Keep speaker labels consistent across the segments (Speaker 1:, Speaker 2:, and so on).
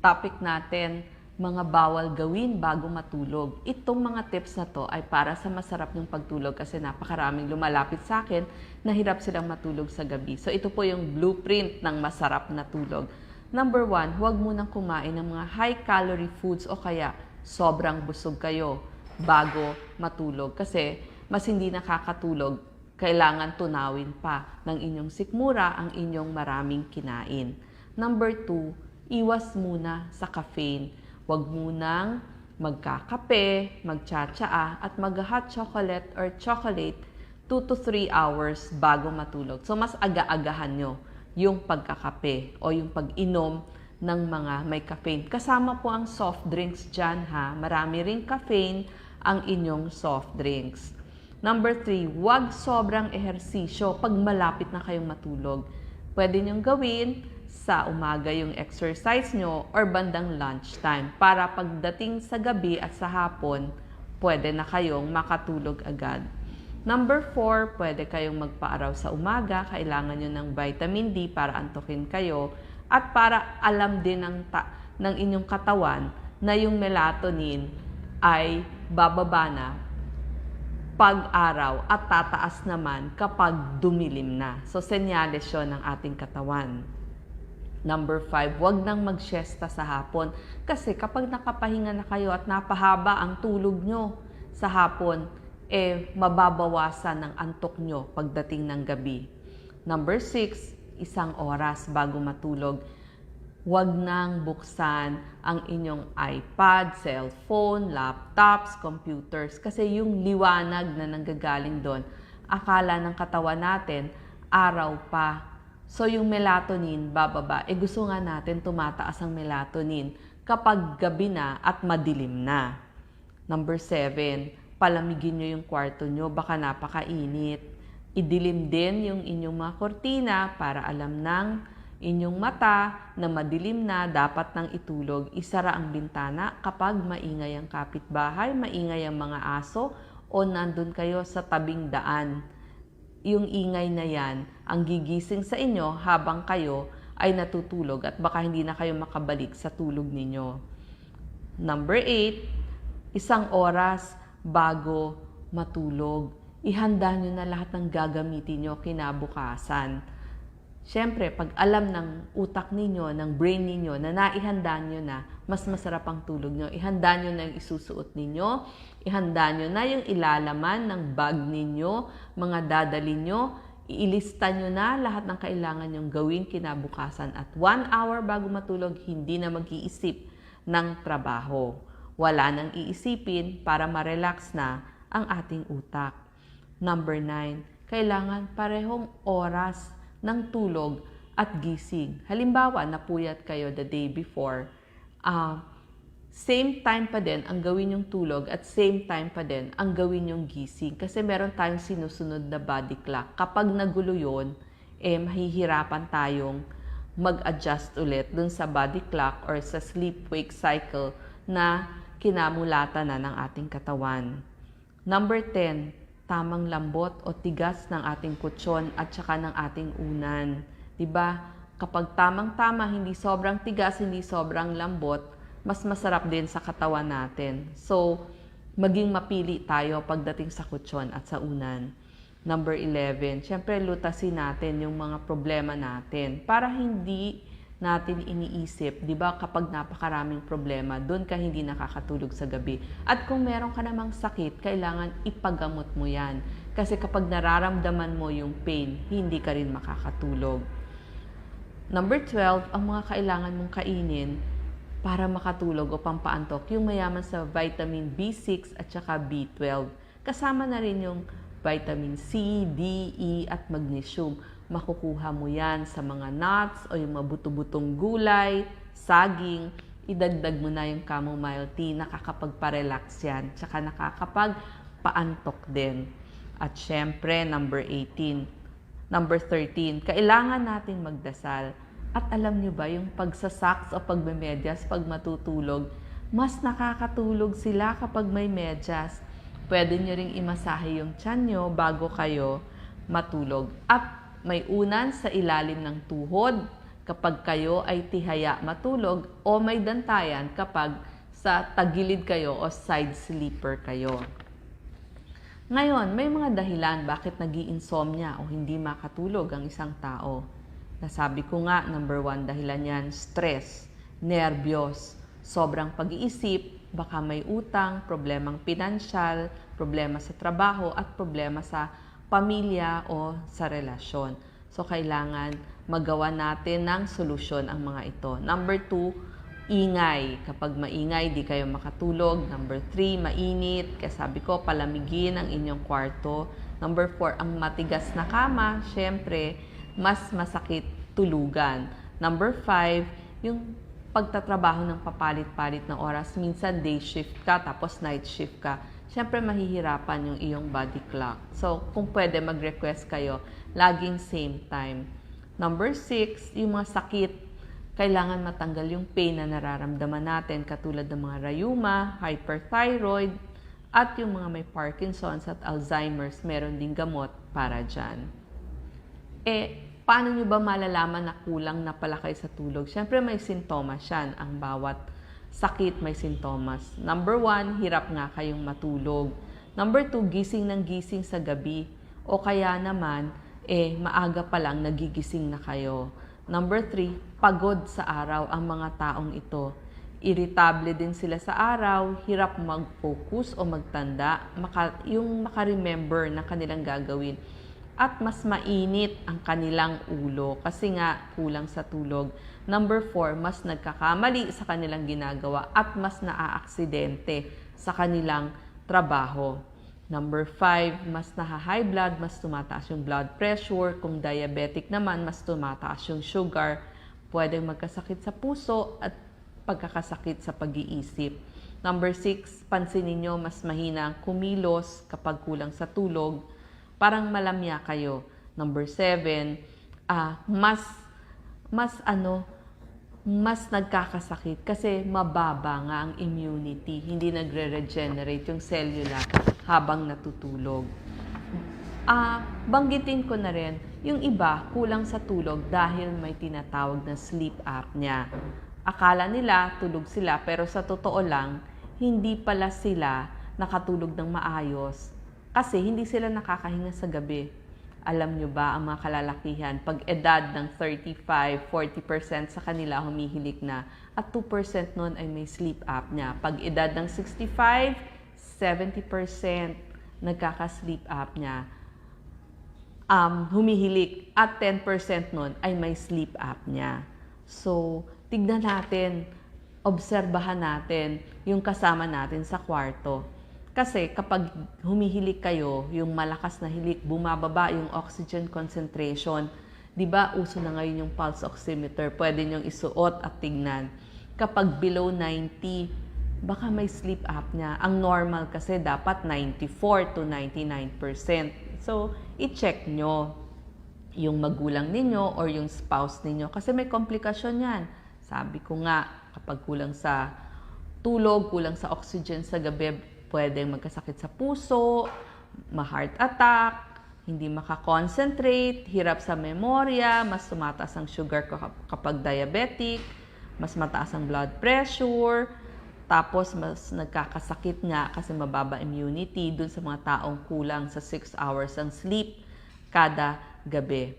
Speaker 1: topic natin, mga bawal gawin bago matulog. Itong mga tips na to ay para sa masarap ng pagtulog kasi napakaraming lumalapit sa akin na hirap silang matulog sa gabi. So ito po yung blueprint ng masarap na tulog. Number one, huwag munang kumain ng mga high-calorie foods o kaya sobrang busog kayo bago matulog. Kasi mas hindi nakakatulog, kailangan tunawin pa ng inyong sikmura ang inyong maraming kinain. Number two, iwas muna sa caffeine. Huwag munang magkakape, magtsatsaa, at mag-hot chocolate or chocolate 2 to 3 hours bago matulog. So, mas aga-agahan nyo yung pagkakape o yung pag-inom ng mga may caffeine. Kasama po ang soft drinks dyan ha. Marami ring caffeine ang inyong soft drinks. Number three, huwag sobrang ehersisyo pag malapit na kayong matulog. Pwede nyong gawin sa umaga yung exercise nyo or bandang lunchtime para pagdating sa gabi at sa hapon, pwede na kayong makatulog agad. Number four, pwede kayong magpaaraw sa umaga. Kailangan nyo ng vitamin D para antukin kayo at para alam din ng, ta- ng inyong katawan na yung melatonin ay bababa na pag-araw at tataas naman kapag dumilim na. So, senyales yun ng ating katawan. Number five, wag nang magsiesta sa hapon. Kasi kapag nakapahinga na kayo at napahaba ang tulog nyo sa hapon, eh mababawasan ng antok nyo pagdating ng gabi. Number six, isang oras bago matulog. Huwag nang buksan ang inyong iPad, cellphone, laptops, computers kasi yung liwanag na nanggagaling doon, akala ng katawan natin, araw pa. So yung melatonin bababa. Eh gusto nga natin tumataas ang melatonin kapag gabi na at madilim na. Number seven, palamigin nyo yung kwarto nyo, baka napakainit. Idilim din yung inyong mga kortina para alam ng inyong mata na madilim na dapat nang itulog. Isara ang bintana kapag maingay ang kapitbahay, maingay ang mga aso o nandun kayo sa tabing daan. Yung ingay na yan ang gigising sa inyo habang kayo ay natutulog at baka hindi na kayo makabalik sa tulog ninyo. Number 8, isang oras bago matulog. Ihanda nyo na lahat ng gagamitin nyo kinabukasan. Siyempre, pag alam ng utak ninyo, ng brain ninyo, na naihanda nyo na, mas masarap ang tulog nyo. Ihanda nyo na yung isusuot ninyo, ihanda nyo na yung ilalaman ng bag ninyo, mga dadali nyo, iilista nyo na lahat ng kailangan nyong gawin kinabukasan. At one hour bago matulog, hindi na mag-iisip ng trabaho. Wala nang iisipin para ma-relax na ang ating utak. Number nine, kailangan parehong oras ng tulog at gising. Halimbawa, napuyat kayo the day before, ah, same time pa din ang gawin yung tulog at same time pa din ang gawin yung gising. Kasi meron tayong sinusunod na body clock. Kapag nagulo yun, eh, mahihirapan tayong mag-adjust ulit dun sa body clock or sa sleep-wake cycle na kinamulatan na ng ating katawan. Number 10, tamang lambot o tigas ng ating kutsyon at saka ng ating unan. 'Di ba? Kapag tamang-tama, hindi sobrang tigas, hindi sobrang lambot, mas masarap din sa katawan natin. So, maging mapili tayo pagdating sa kutsyon at sa unan. Number 11, syempre lutasin natin yung mga problema natin para hindi natin iniisip, 'di ba, kapag napakaraming problema, doon ka hindi nakakatulog sa gabi. At kung meron ka namang sakit, kailangan ipagamot mo 'yan. Kasi kapag nararamdaman mo yung pain, hindi ka rin makakatulog. Number 12, ang mga kailangan mong kainin para makatulog o pampaantok, yung mayaman sa vitamin B6 at saka B12. Kasama na rin yung vitamin C, D, E at magnesium. Makukuha mo yan sa mga nuts o yung mabuto-butong gulay, saging. Idagdag mo na yung chamomile tea, nakakapagpa-relax yan. Tsaka nakakapagpaantok din. At syempre, number 18, Number 13, kailangan nating magdasal. At alam nyo ba, yung pagsasaks o pagmemedyas pag matutulog, mas nakakatulog sila kapag may medyas. Pwede nyo ring imasahe yung tiyan nyo bago kayo matulog. At may unan sa ilalim ng tuhod kapag kayo ay tihaya matulog o may dantayan kapag sa tagilid kayo o side sleeper kayo. Ngayon, may mga dahilan bakit nag insomnia o hindi makatulog ang isang tao. Nasabi ko nga, number one dahilan yan, stress, nervyos, sobrang pag-iisip, baka may utang, problemang pinansyal, problema sa trabaho, at problema sa pamilya o sa relasyon. So, kailangan magawa natin ng solusyon ang mga ito. Number two, ingay. Kapag maingay, di kayo makatulog. Number three, mainit. Kaya sabi ko, palamigin ang inyong kwarto. Number four, ang matigas na kama. Siyempre, mas masakit tulugan. Number five, yung pagtatrabaho ng papalit-palit ng oras. Minsan day shift ka, tapos night shift ka. Siyempre, mahihirapan yung iyong body clock. So, kung pwede, mag-request kayo, laging same time. Number six, yung mga sakit, kailangan matanggal yung pain na nararamdaman natin katulad ng mga rayuma, hyperthyroid, at yung mga may Parkinson's at Alzheimer's, meron ding gamot para dyan. Eh, paano nyo ba malalaman na kulang na pala kayo sa tulog? Siyempre may sintomas yan. Ang bawat sakit may sintomas. Number one, hirap nga kayong matulog. Number two, gising ng gising sa gabi. O kaya naman, eh maaga pa lang nagigising na kayo. Number three, pagod sa araw ang mga taong ito. Irritable din sila sa araw, hirap mag-focus o magtanda, maka, yung makaremember ng kanilang gagawin. At mas mainit ang kanilang ulo kasi nga kulang sa tulog. Number four, mas nagkakamali sa kanilang ginagawa at mas naaaksidente sa kanilang trabaho. Number 5, mas naha-high blood, mas tumataas yung blood pressure. Kung diabetic naman, mas tumataas yung sugar. Pwedeng magkasakit sa puso at pagkakasakit sa pag-iisip. Number 6, pansinin nyo, mas mahina kumilos kapag kulang sa tulog. Parang malamya kayo. Number 7, ah, mas, mas ano, mas nagkakasakit kasi mababa nga ang immunity. Hindi nagre-regenerate yung cellular habang natutulog. Ah, banggitin ko na rin, yung iba kulang sa tulog dahil may tinatawag na sleep apnea. Akala nila tulog sila pero sa totoo lang, hindi pala sila nakatulog ng maayos kasi hindi sila nakakahinga sa gabi. Alam nyo ba ang mga kalalakihan, pag edad ng 35, 40% sa kanila humihilik na at 2% nun ay may sleep apnea. Pag edad ng 65, 70% nagkaka-sleep apnea, um, humihilik at 10% nun ay may sleep apnea. So, tignan natin, obserbahan natin yung kasama natin sa kwarto. Kasi kapag humihilik kayo, yung malakas na hilik, bumababa yung oxygen concentration. 'Di ba uso na ngayon yung pulse oximeter, pwede nyo isuot at tignan. Kapag below 90, baka may sleep apnea. Ang normal kasi dapat 94 to 99%. So, i-check nyo yung magulang ninyo or yung spouse ninyo kasi may komplikasyon yan. Sabi ko nga, kapag kulang sa tulog, kulang sa oxygen sa gabi, pwedeng magkasakit sa puso, ma-heart attack, hindi makakoncentrate, hirap sa memorya, mas tumataas ang sugar kapag diabetic, mas mataas ang blood pressure, tapos mas nagkakasakit nga kasi mababa immunity dun sa mga taong kulang sa 6 hours ang sleep kada gabi.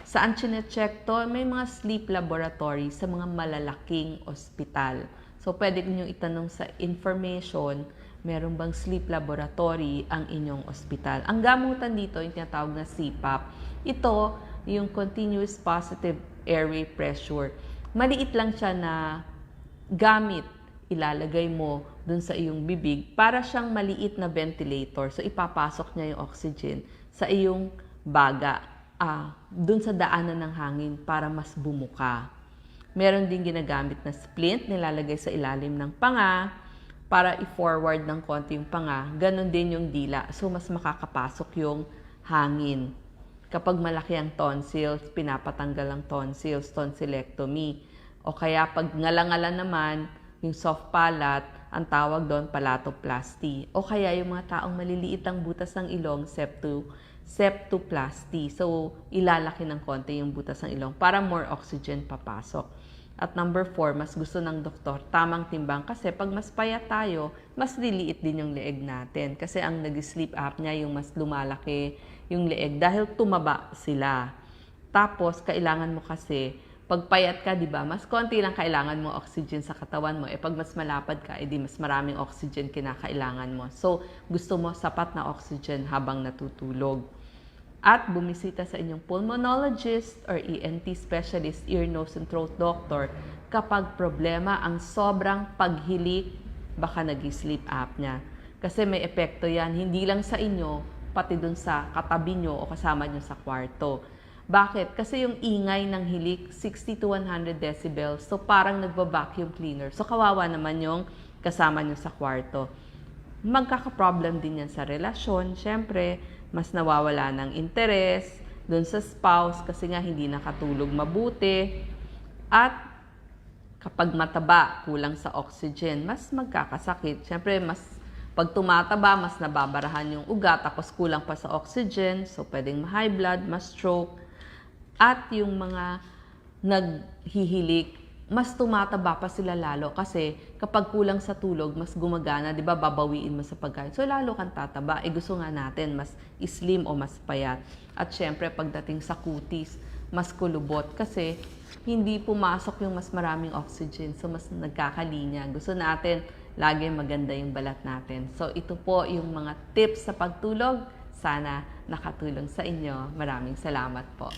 Speaker 1: Saan chinecheck to? May mga sleep laboratory sa mga malalaking ospital. So, pwede niyo itanong sa information, meron bang sleep laboratory ang inyong ospital. Ang gamutan dito, yung tinatawag na CPAP, ito yung continuous positive airway pressure. Maliit lang siya na gamit ilalagay mo dun sa iyong bibig para siyang maliit na ventilator. So, ipapasok niya yung oxygen sa iyong baga, ah, dun sa daanan ng hangin para mas bumuka. Meron din ginagamit na splint, nilalagay sa ilalim ng panga para i-forward ng konti yung panga. Ganon din yung dila. So, mas makakapasok yung hangin. Kapag malaki ang tonsils, pinapatanggal ang tonsils, tonsillectomy. O kaya pag ngalangala naman, yung soft palate, ang tawag doon palatoplasty. O kaya yung mga taong maliliit ang butas ng ilong, septo, septoplasty. So, ilalaki ng konti yung butas ng ilong para more oxygen papasok. At number four, mas gusto ng doktor, tamang timbang. Kasi pag mas payat tayo, mas liliit din yung leeg natin. Kasi ang nag-sleep apnea, yung mas lumalaki yung leeg dahil tumaba sila. Tapos, kailangan mo kasi, pag payat ka, di ba, mas konti lang kailangan mo oxygen sa katawan mo. Eh, pag mas malapad ka, edi mas maraming oxygen kinakailangan mo. So, gusto mo sapat na oxygen habang natutulog. At bumisita sa inyong pulmonologist or ENT specialist, ear, nose, and throat doctor kapag problema ang sobrang paghilik, baka nag-sleep apnea. Kasi may epekto yan, hindi lang sa inyo, pati dun sa katabi nyo o kasama nyo sa kwarto. Bakit? Kasi yung ingay ng hilik, 60 to 100 decibels. So, parang nagba-vacuum cleaner. So, kawawa naman yung kasama nyo sa kwarto. Magkaka-problem din yan sa relasyon. Siyempre, mas nawawala ng interes dun sa spouse kasi nga hindi nakatulog mabuti. At kapag mataba, kulang sa oxygen, mas magkakasakit. Siyempre, mas pag tumataba, mas nababarahan yung ugat, tapos kulang pa sa oxygen, so pwedeng ma-high blood, ma-stroke. At yung mga naghihilik, mas tumataba pa sila lalo kasi kapag kulang sa tulog, mas gumagana, 'di ba? Babawiin mo sa pagkain. So lalo kang tataba. Eh gusto nga natin mas slim o mas payat. At syempre pagdating sa kutis, mas kulubot kasi hindi pumasok yung mas maraming oxygen. So mas nagkakalinya. Gusto natin lagi maganda yung balat natin. So ito po yung mga tips sa pagtulog. Sana nakatulong sa inyo. Maraming salamat po.